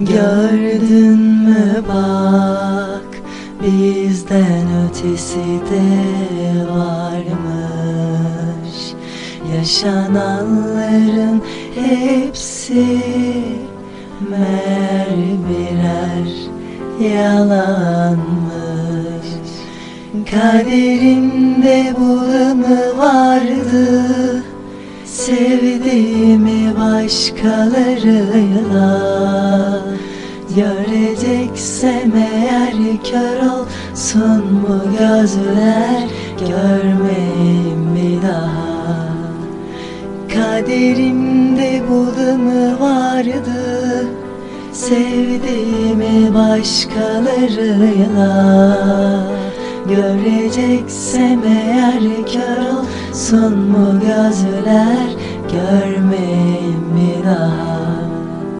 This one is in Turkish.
Gördün mü? Bak bizden ötesi de varmış. Yaşananların hepsi mer birer yalanmış. Kaderimde bu mı vardı Sevdiğimi başkalarıyla Göreceksem eğer kör olsun bu gözler Görmeyeyim bir daha. Kaderimde bu mı vardı Sevdiğimi başkalarıyla Göreceksem eğer kör olsun bu gözler Görmeyeyim bir daha